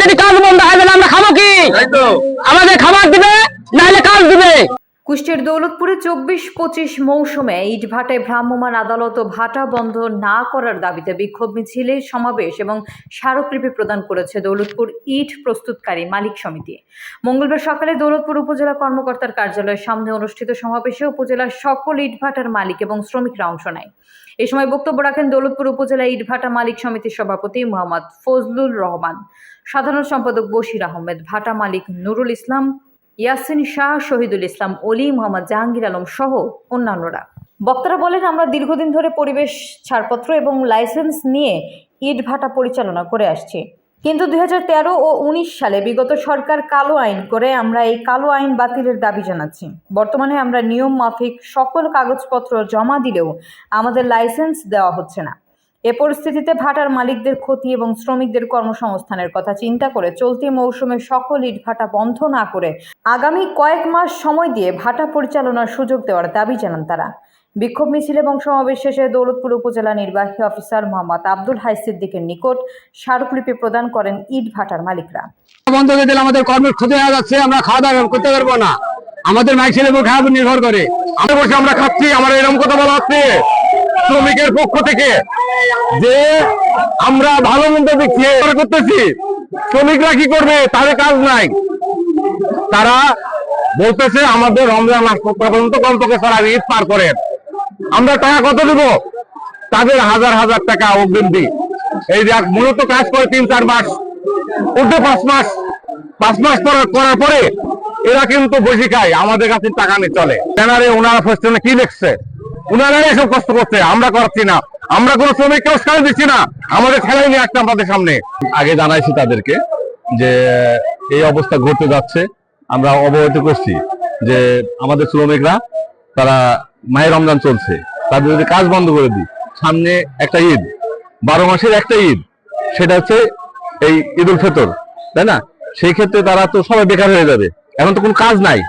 যদি কাজ বন্ধ হয় তাহলে আমরা খাব কি? আমাদের খাবার দিবে নাহলে কাজ দিবে। কুষ্টিয়ার দৌলতপুরে চব্বিশ পঁচিশ মৌসুমে ইটভাটায় ভ্রাম্যমাণ আদালত ভাটা বন্ধ না করার দাবিতে বিক্ষোভ মিছিলে সমাবেশ এবং স্মারকলিপি প্রদান করেছে দৌলতপুর ইট প্রস্তুতকারী মালিক সমিতি। মঙ্গলবার সকালে দৌলতপুর উপজেলা কর্মকর্তার কার্যালয়ের সামনে অনুষ্ঠিত সমাবেশে উপজেলার সকল ইটভাটার মালিক এবং শ্রমিকরা অংশ নেয়। এই সময় বক্তব্য রাখেন দৌলতপুর উপজেলা ইটভাটা মালিক সমিতির সভাপতি মোহাম্মদ ফজলুল রহমান। সাধারণ সম্পাদক বশির আহমেদ, ভাটা মালিক নুরুল ইসলাম ইয়াসিন শাহ, শহীদুল ইসলাম অলি মোহাম্মদ জাহাঙ্গীর আলম সহ অন্যান্যরা। বক্তারা বলেন, আমরা দীর্ঘদিন ধরে পরিবেশ ছাড়পত্র এবং লাইসেন্স নিয়ে ইট ভাটা পরিচালনা করে আসছি। কিন্তু দুই হাজার তেরো ও উনিশ সালে বিগত সরকার কালো আইন করে আমরা এই কালো আইন বাতিলের দাবি জানাচ্ছি। বর্তমানে আমরা নিয়ম মাফিক সকল কাগজপত্র জমা দিলেও আমাদের লাইসেন্স দেওয়া হচ্ছে না। এ পরিস্থিতিতে ভাটার মালিকদের ক্ষতি এবং শ্রমিকদের কর্মসংস্থানের কথা চিন্তা করে চলতি মৌসুমে সকল ইট ভাটা বন্ধ না করে আগামী কয়েক মাস সময় দিয়ে ভাটা পরিচালনার সুযোগ দেওয়ার দাবি জানান তারা। বিক্ষোভ মিছিল এবং সমাবেশ শেষে দৌলতপুর উপজেলা নির্বাহী অফিসার মোহাম্মদ আব্দুল হাই সিদ্দিকের নিকট স্মারকলিপি প্রদান করেন ইট ভাটার মালিকরা। বন্ধ করে দিলে আমাদের কর্মের ক্ষতি হয়ে যাচ্ছে, আমরা খাওয়া দাওয়া করতে পারব না। আমাদের মাইসের উপর খাওয়া নির্ভর করে। আমরা বসে আমরা খাচ্ছি, আমার এরকম কথা বলা হচ্ছে। শ্রমিকের পক্ষ থেকে যে আমরা ভালো মন্দ দেখছি করতেছি, শ্রমিকরা কি করবে? তাদের কাজ নাই। তারা বলতেছে, আমাদের রমজান মাস পর্যন্ত কমপক্ষে সারা ঈদ পার করে আমরা টাকা কত দেব? তাদের হাজার হাজার টাকা অগ্রিম দিই। এই যে মূলত কাজ করে তিন চার মাস উঠে পাঁচ মাস পাঁচ মাস করার পরে এরা কিন্তু বসে খায়। আমাদের কাছে টাকা নিয়ে চলে। ব্যানারে ওনারা ফেস্টনে কি লিখছে? ওনারা এসব কষ্ট করছে, আমরা করছি না। আমরা কোনো শ্রমিককে উস্কানি দিচ্ছি না। আমাদের খেলাই নিয়ে আসছে আমাদের সামনে। আগে জানাইছি তাদেরকে যে, এই অবস্থা ঘটতে যাচ্ছে। আমরা অবগত করছি যে, আমাদের শ্রমিকরা, তারা মায়ের রমজান চলছে। তাদের যদি কাজ বন্ধ করে দিই, সামনে একটা ঈদ, বারো মাসের একটা ঈদ, সেটা হচ্ছে এই ঈদ উল ফিতর, তাই না? সেই ক্ষেত্রে তারা তো সবাই বেকার হয়ে যাবে। এখন তো কোনো কাজ নাই।